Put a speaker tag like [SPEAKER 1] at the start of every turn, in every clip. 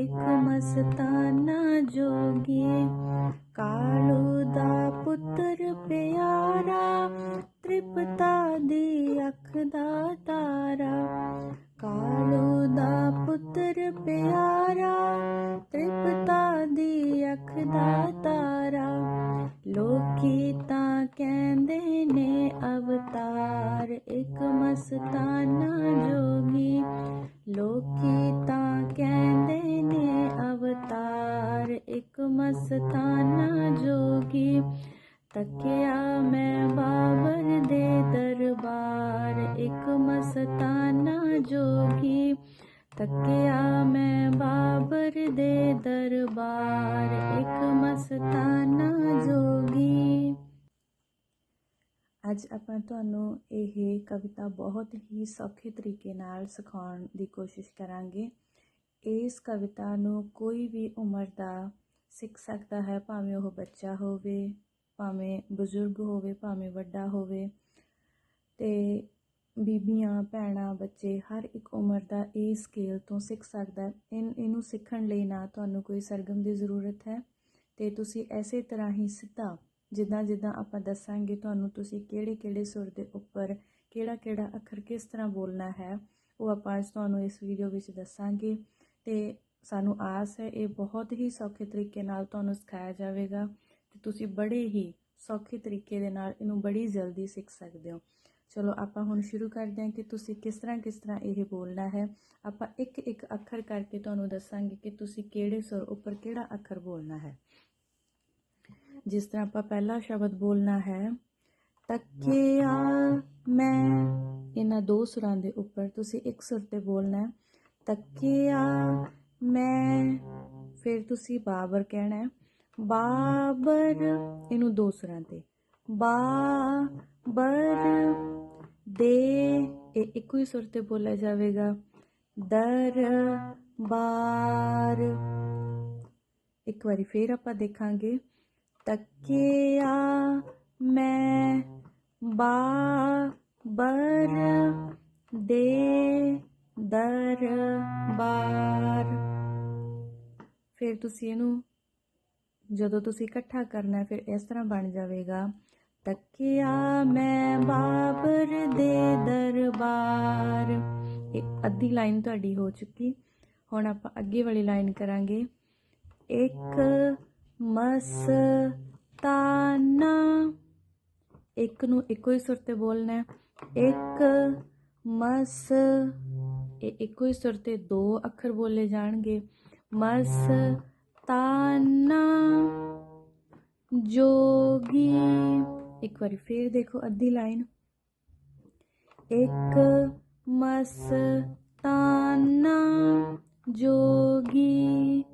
[SPEAKER 1] ਇੱਕ ਮਸਤਾਨਾ ਜੋਗੀ। ਕਾਲੂ ਦਾ ਪੁੱਤਰ ਪਿਆਰਾ, ਤ੍ਰਿਪਤਾ ਦੀ ਅੱਖ ਦਾ ਤਾਰਾ। ਕਾਲੂ ਦਾ ਪੁੱਤਰ ਪਿਆਰਾ, ਤ੍ਰਿਪਤਾ ਦੀ ਅੱਖ ਦਾ ਤਾਰਾ। ਲੋਕੀ ਤਾਂ ਕਹਿੰਦੇ ਨੇ ਅਵਤਾਰ, ਇੱਕ ਮਸਤਾਨਾ ਜੋਗੀ। ਲੋਕੀ ਤਾਂ ਕਹਿ ਮਸਤਾਨਾ ਜੋਗੀ, ਤੱਕਿਆ ਮੈਂ ਬਾਬਰ ਦੇ ਦਰਬਾਰ। ਇੱਕ ਮਸਤਾਨਾ ਜੋਗੀ, ਤੱਕਿਆ ਮੈਂ ਬਾਬਰ ਦੇ ਦਰਬਾਰ। ਇੱਕ ਮਸਤਾਨਾ ਜੋਗੀ। ਅੱਜ ਆਪਾਂ ਤੁਹਾਨੂੰ ਇਹ ਕਵਿਤਾ ਬਹੁਤ ਹੀ ਸੌਖੇ ਤਰੀਕੇ ਨਾਲ ਸਿਖਾਉਣ ਦੀ ਕੋਸ਼ਿਸ਼ ਕਰਾਂਗੇ। ਇਸ ਕਵਿਤਾ ਨੂੰ ਕੋਈ ਵੀ ਉਮਰ ਦਾ ਸਿੱਖ ਸਕਦਾ ਹੈ, ਭਾਵੇਂ ਉਹ ਬੱਚਾ ਹੋਵੇ, ਭਾਵੇਂ ਬਜ਼ੁਰਗ ਹੋਵੇ, ਭਾਵੇਂ ਵੱਡਾ ਹੋਵੇ। ਤੇ ਬੀਬੀਆਂ, ਭੈਣਾਂ, ਬੱਚੇ, ਹਰ ਇੱਕ ਉਮਰ ਦਾ ਇਹ ਸਕੇਲ ਤੋਂ ਸਿੱਖ ਸਕਦਾ ਹੈ। ਇਹਨੂੰ ਸਿੱਖਣ ਲਈ ਨਾ ਤੁਹਾਨੂੰ ਕੋਈ ਸਰਗਮ ਦੀ ਜ਼ਰੂਰਤ ਹੈ। ਤੇ ਤੁਸੀਂ ਐਸੇ ਤਰ੍ਹਾਂ ਹੀ ਸਿੱਧਾ, ਜਿੱਦਾਂ ਜਿੱਦਾਂ ਆਪਾਂ ਦੱਸਾਂਗੇ, ਤੁਹਾਨੂੰ ਤੁਸੀਂ ਕਿਹੜੇ ਕਿਹੜੇ ਸੁਰ ਦੇ ਉੱਪਰ ਕਿਹੜਾ ਕਿਹੜਾ ਅੱਖਰ ਕਿਸ ਤਰ੍ਹਾਂ ਬੋਲਣਾ ਹੈ, ਉਹ ਆਪਾਂ ਅੱਜ ਤੁਹਾਨੂੰ ਇਸ ਵੀਡੀਓ ਵਿੱਚ ਦੱਸਾਂਗੇ। ਤੇ ਸਾਨੂੰ ਆਸ ਹੈ, ਇਹ ਬਹੁਤ ਹੀ ਸੌਖੇ ਤਰੀਕੇ ਨਾਲ ਤੁਹਾਨੂੰ ਸਿਖਾਇਆ ਜਾਵੇਗਾ ਤੇ ਤੁਸੀਂ ਬੜੇ ਹੀ ਸੌਖੇ ਤਰੀਕੇ ਦੇ ਨਾਲ ਇਹਨੂੰ ਬੜੀ ਜਲਦੀ ਸਿੱਖ ਸਕਦੇ ਹੋ। ਚਲੋ, ਆਪਾਂ ਹੁਣ ਸ਼ੁਰੂ ਕਰਦੇ ਹਾਂ ਕਿ ਤੁਸੀਂ ਕਿਸ ਤਰ੍ਹਾਂ ਕਿਸ ਤਰ੍ਹਾਂ ਇਹ ਬੋਲਣਾ ਹੈ। ਆਪਾਂ ਇੱਕ ਇੱਕ ਅੱਖਰ ਕਰਕੇ ਤੁਹਾਨੂੰ ਦੱਸਾਂਗੇ ਕਿ ਤੁਸੀਂ ਕਿਹੜੇ ਸੁਰ ਉੱਪਰ ਕਿਹੜਾ ਅੱਖਰ ਬੋਲਣਾ ਹੈ। ਜਿਸ ਤਰ੍ਹਾਂ ਆਪਾਂ ਪਹਿਲਾ ਸ਼ਬਦ ਬੋਲਣਾ ਹੈ, ਤੱਕਿਆ ਮੈਂ। ਇਹਨਾਂ ਦੋ ਸੁਰਾਂ ਦੇ ਉੱਪਰ ਤੁਸੀਂ ਇੱਕ ਸੁਰ ਤੇ ਬੋਲਣਾ ਹੈ, ਤੱਕਿਆ ਮੈਂ ਫਿਰ ਤੁਸੀਂ ਬਾਬਰ ਕਹਿਣਾ ਹੈ। ਬਾਬਰ, ਇਹਨੂੰ ਦੋ ਸੁਰਾਂ ਤੇ। ਬਾਬਰ ਦੇ, ਇਹ ਇੱਕੋ ਹੀ ਸੁਰ ਤੇ ਬੋਲਿਆ ਜਾਵੇਗਾ। ਦਰ ਬਾਰ ਇੱਕ ਵਾਰੀ ਫੇਰ ਆਪਾਂ ਦੇਖਾਂਗੇ। ਤੱਕਿਆ ਮੈਂ ਬਾਬਰ ਦੇ ਦਰ ਬਾਰ ਫਿਰ ਤੁਸੀਂ ਇਹਨੂੰ ਜਦੋਂ ਤੁਸੀਂ ਇਕੱਠਾ ਕਰਨਾ ਫਿਰ ਇਸ ਤਰ੍ਹਾਂ ਬਣ ਜਾਵੇਗਾ। ਤੱਕਿਆ ਮੈਂ ਬਾਬਰ ਦੇ ਦਰਬਾਰ। ਇਹ ਅੱਧੀ ਲਾਈਨ ਤੁਹਾਡੀ ਹੋ ਚੁੱਕੀ। ਹੁਣ ਆਪਾਂ ਅੱਗੇ ਵਾਲੀ ਲਾਈਨ ਕਰਾਂਗੇ। ਇੱਕ ਮਸਤਾਨਾ। ਇੱਕ ਨੂੰ ਇੱਕੋ ਹੀ ਸੁਰ ਤੇ ਬੋਲਣਾ ਹੈ। ਇੱਕ ਮਸ ਇਹ ਇੱਕੋ ਹੀ ਸੁਰ ਤੇ ਦੋ ਅੱਖਰ ਬੋਲੇ ਜਾਣਗੇ। ਮਸਤਾਨਾ ਜੋਗੀ। ਇੱਕ ਵਾਰੀ ਫੇਰ ਦੇਖੋ ਅੱਧੀ ਲਾਈਨ। ਇੱਕ ਮਸਤਾਨਾ ਜੋਗੀ।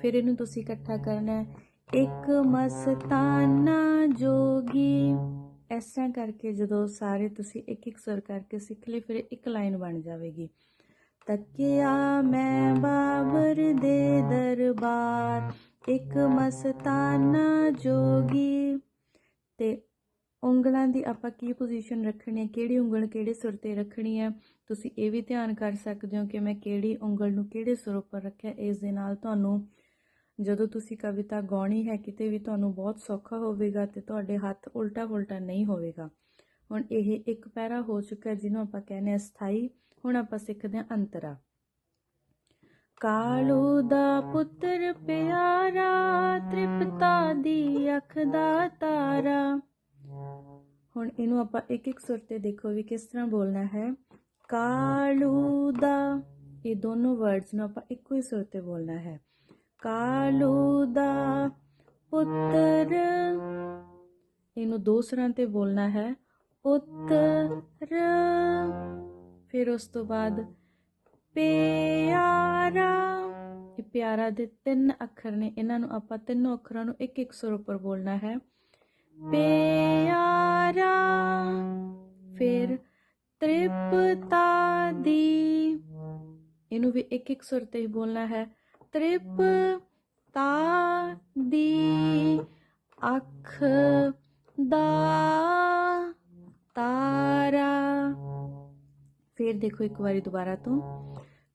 [SPEAKER 1] ਫਿਰ ਇਹਨੂੰ ਤੁਸੀਂ ਇਕੱਠਾ ਕਰਨਾ ਹੈ। ਇੱਕ ਮਸਤਾਨਾ ਜੋਗੀ। ਇਸ ਤਰ੍ਹਾਂ ਕਰਕੇ ਜਦੋਂ ਸਾਰੇ ਤੁਸੀਂ ਇੱਕ ਇੱਕ ਸੁਰ ਕਰਕੇ ਸਿੱਖ ਲਏ, ਫਿਰ ਇੱਕ ਲਾਈਨ ਬਣ ਜਾਵੇਗੀ। ਤੱਕਿਆ ਮੈਂ ਬਾਬਰ ਦੇ ਦਰਬਾਰ, ਇੱਕ ਮਸਤਾਨਾ ਜੋਗੀ। ਤੇ ਉਂਗਲਾਂ ਦੀ ਆਪਾਂ ਕੀ ਪੋਜੀਸ਼ਨ ਰੱਖਣੀ ਹੈ? ਕਿਹੜੀ ਉਂਗਲ ਕਿਹੜੇ ਸੁਰ ਤੇ ਰੱਖਣੀ ਹੈ? ਤੁਸੀਂ ਇਹ ਵੀ ਧਿਆਨ ਕਰ ਸਕਦੇ ਹੋ ਕਿ ਮੈਂ ਕਿਹੜੀ ਉਂਗਲ ਨੂੰ ਕਿਹੜੇ ਸੁਰ ਉੱਪਰ ਰੱਖਿਆ। ਇਸ ਦੇ ਨਾਲ ਤੁਹਾਨੂੰ ਜਦੋਂ ਤੁਸੀਂ ਕਵਿਤਾ ਗਾਉਣੀ ਹੈ, ਕਿਤੇ ਵੀ ਤੁਹਾਨੂੰ ਬਹੁਤ ਸੌਖਾ ਹੋਵੇਗਾ ਤੇ ਤੁਹਾਡੇ ਹੱਥ ਉਲਟਾ ਪੁਲਟਾ ਨਹੀਂ ਹੋਵੇਗਾ। ਹੁਣ ਇਹ ਇੱਕ ਪੈਰਾ ਹੋ ਚੁੱਕਾ ਜਿਹਨੂੰ ਆਪਾਂ ਕਹਿੰਦੇ ਹਾਂ ਸਥਾਈ ਹੁਣ ਆਪਾਂ ਸਿੱਖਦੇ ਹਾਂ ਅੰਤਰਾ। ਕਾਲੂ ਦਾ ਪੁੱਤਰ ਪਿਆਰਾ, ਤ੍ਰਿਪਤਾ ਦੀ ਅੱਖ ਦਾ ਤਾਰਾ। ਹੁਣ ਇਹਨੂੰ ਆਪਾਂ ਇੱਕ ਇੱਕ ਸੁਰ ਤੇ ਦੇਖੋ ਵੀ ਕਿਸ ਤਰ੍ਹਾਂ ਬੋਲਣਾ ਹੈ। ਕਾਲੂ ਦਾ, ਇਹ ਦੋਨੋਂ ਵਰਡਸ ਨੂੰ ਆਪਾਂ ਇੱਕੋ ਹੀ ਸੁਰ ਤੇ ਬੋਲਣਾ ਹੈ। ਕਾਲੂ ਦਾ ਪੁੱਤਰ, ਇਹਨੂੰ ਦੋ ਸੁਰਾਂ ਤੇ ਬੋਲਣਾ ਹੈ। ਪੁੱਤਰ ਫਿਰ ਉਸ ਤੋਂ ਬਾਅਦ ਪਿਆਰਾ ਇਹ ਪਿਆਰਾ ਦੇ ਤਿੰਨ ਅੱਖਰ ਨੇ ਇਹਨਾਂ ਨੂੰ ਆਪਾਂ ਤਿੰਨੋਂ ਅੱਖਰਾਂ ਨੂੰ ਇੱਕ ਇੱਕ ਸੁਰ ਉੱਪਰ ਬੋਲਣਾ ਹੈ। ਪਿਆਰਾ ਫਿਰ ਤ੍ਰਿਪਤਾ ਦੀ ਇਹਨੂੰ ਵੀ ਇੱਕ ਇੱਕ ਸੁਰ ਤੇ ਹੀ ਬੋਲਣਾ ਹੈ। ਤ੍ਰਿਪਤਾ ਦੀ ਅੱਖ ਦਾ ਫੇਰ ਦੇਖੋ ਇੱਕ ਵਾਰੀ ਦੁਬਾਰਾ ਤੋਂ।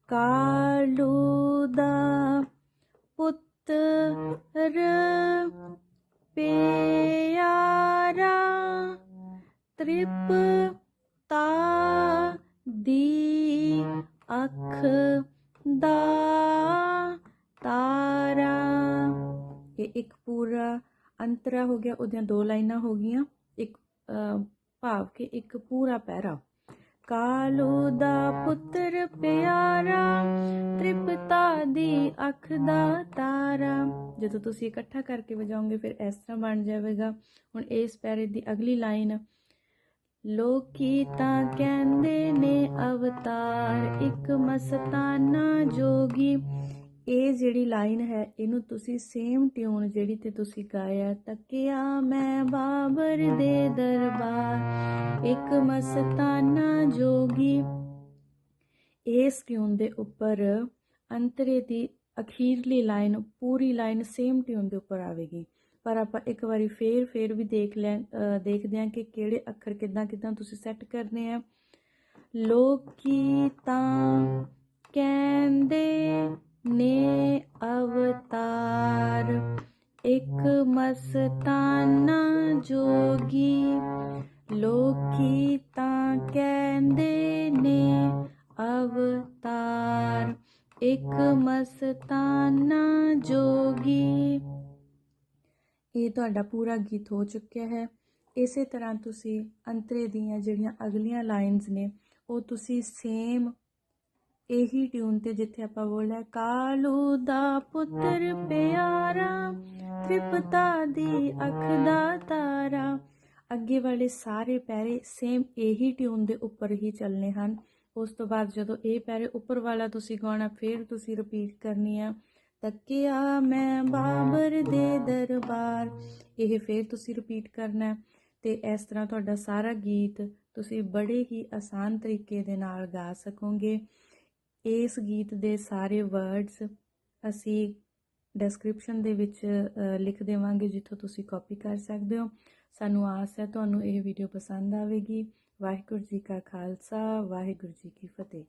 [SPEAKER 1] ਕਾਲੂ ਦਾ ਪੁੱਤਰ ਪਿਆਰਾ ਤ੍ਰਿਪਤਾ ਦੀ ਅੱਖ ਦਾ ਤਾਰਾ। ਇਹ ਇੱਕ ਪੂਰਾ ਅੰਤਰਾ ਹੋ ਗਿਆ, ਉਹਦੀਆਂ ਦੋ ਲਾਈਨਾਂ ਹੋ ਗਈਆਂ। ਇੱਕ ਭਾਵ ਕਿ ਇੱਕ ਪੂਰਾ ਪੈਰਾ ਕਾਲੂ ਦਾ ਪੁੱਤਰ ਪਿਆਰਾ, ਤ੍ਰਿਪਤਾ ਦੀ ਅੱਖ ਦਾ ਤਾਰਾ। ਜਦੋਂ ਤੁਸੀਂ ਇਕੱਠਾ ਕਰਕੇ ਵਜਾਓਗੇ, ਫਿਰ ਇਸ ਤਰ੍ਹਾਂ ਬਣ ਜਾਵੇਗਾ। ਹੁਣ ਇਸ ਪੈਰੇ ਦੀ ਅਗਲੀ ਲਾਈਨ, ਲੋਕੀ ਤਾਂ ਕਹਿੰਦੇ ਨੇ, ਅਵਤਾਰ ਇੱਕ ਮਸਤਾਨਾ ਜੋਗੀ। ਇਹ ਜਿਹੜੀ ਲਾਈਨ ਹੈ, ਇਹਨੂੰ ਤੁਸੀਂ ਸੇਮ ਟਿਊਨ ਜਿਹੜੀ ਤੇ ਤੁਸੀਂ ਗਾਇਆ, ਤੱਕਿਆ ਮੈਂ ਬਾਬਰ ਦੇ ਦਰਬਾਰ, ਇੱਕ ਮਸਤਾਨਾ ਜੋਗੀ। ਇਸ ਟਿਊਨ ਦੇ ਉੱਪਰ ਅੰਤਰੇ ਦੀ ਅਖੀਰਲੀ ਲਾਈਨ, ਪੂਰੀ ਲਾਈਨ ਸੇਮ ਟਿਊਨ ਦੇ ਉੱਪਰ ਆਵੇਗੀ। ਪਰ ਆਪਾਂ ਇੱਕ ਵਾਰੀ ਫੇਰ ਫੇਰ ਵੀ ਦੇਖ ਲੈ ਦੇਖਦੇ ਹਾਂ ਕਿ ਕਿਹੜੇ ਅੱਖਰ ਕਿੱਦਾਂ ਕਿੱਦਾਂ ਤੁਸੀਂ ਸੈੱਟ ਕਰਨੇ ਆ। ਲੋਕੀ ਤਾਂ ਕਹਿੰਦੇ ਨੇ ਅਵਤਾਰ ਇੱਕ ਮਸਤਾਨਾ ਜੋਗੀ। ਲੋਕੀ ਤਾਂ ਕਹਿੰਦੇ ਨੇ ਅਵਤਾਰ ਇੱਕ ਮਸਤਾਨਾ ਜੋਗੀ। ਇਹ ਤੁਹਾਡਾ ਪੂਰਾ ਗੀਤ ਹੋ ਚੁੱਕਿਆ ਹੈ। ਇਸੇ ਤਰ੍ਹਾਂ ਤੁਸੀਂ ਅੰਤਰੇ ਦੀਆਂ ਜਿਹੜੀਆਂ ਅਗਲੀਆਂ ਲਾਈਨਸ ਨੇ, ਉਹ ਤੁਸੀਂ ਸੇਮ ਇਹੀ ਟਿਊਨ ਤੇ ਜਿੱਥੇ ਆਪਾਂ ਬੋਲਿਆ ਕਾਲੂ ਦਾ ਪੁੱਤਰ ਪਿਆਰਾ, ਤ੍ਰਿਪਤਾ ਦੀ ਅੱਖ ਦਾ ਤਾਰਾ। ਅੱਗੇ ਵਾਲੇ ਸਾਰੇ ਪੈਰੇ ਸੇਮ ਇਹੀ ਟਿਊਨ ਦੇ ਉੱਪਰ ਹੀ ਚੱਲਨੇ ਹਨ। ਉਸ ਤੋਂ ਬਾਅਦ ਜਦੋਂ ਇਹ ਪੈਰੇ ਉੱਪਰ ਵਾਲਾ ਤੁਸੀਂ ਗਾਉਣਾ, ਫਿਰ ਤੁਸੀਂ ਰਿਪੀਟ ਕਰਨੀ ਆ, ਤੱਕਿਆ ਮੈਂ ਬਾਬਰ ਦੇ ਦਰਬਾਰ। ਇਹ ਫਿਰ ਤੁਸੀਂ ਰਿਪੀਟ ਕਰਨਾ ਹੈ। ਤੇ ਇਸ ਤਰ੍ਹਾਂ ਤੁਹਾਡਾ ਸਾਰਾ ਗੀਤ ਤੁਸੀਂ ਬੜੇ ਹੀ ਆਸਾਨ ਤਰੀਕੇ ਦੇ ਨਾਲ ਗਾ ਸਕੋਗੇ। ਇਸ ਗੀਤ ਦੇ ਸਾਰੇ ਵਰਡਸ ਅਸੀਂ ਡਿਸਕ੍ਰਿਪਸ਼ਨ ਦੇ ਵਿੱਚ ਲਿਖ ਦੇਵਾਂਗੇ, ਜਿੱਥੋਂ ਤੁਸੀਂ ਕਾਪੀ ਕਰ ਸਕਦੇ ਹੋ। ਸਾਨੂੰ ਆਸ ਹੈ ਤੁਹਾਨੂੰ ਇਹ ਵੀਡੀਓ ਪਸੰਦ ਆਵੇਗੀ। ਵਾਹਿਗੁਰੂ ਜੀ ਕਾ ਖਾਲਸਾ, ਵਾਹਿਗੁਰੂ ਜੀ ਕੀ ਫਤਿਹ।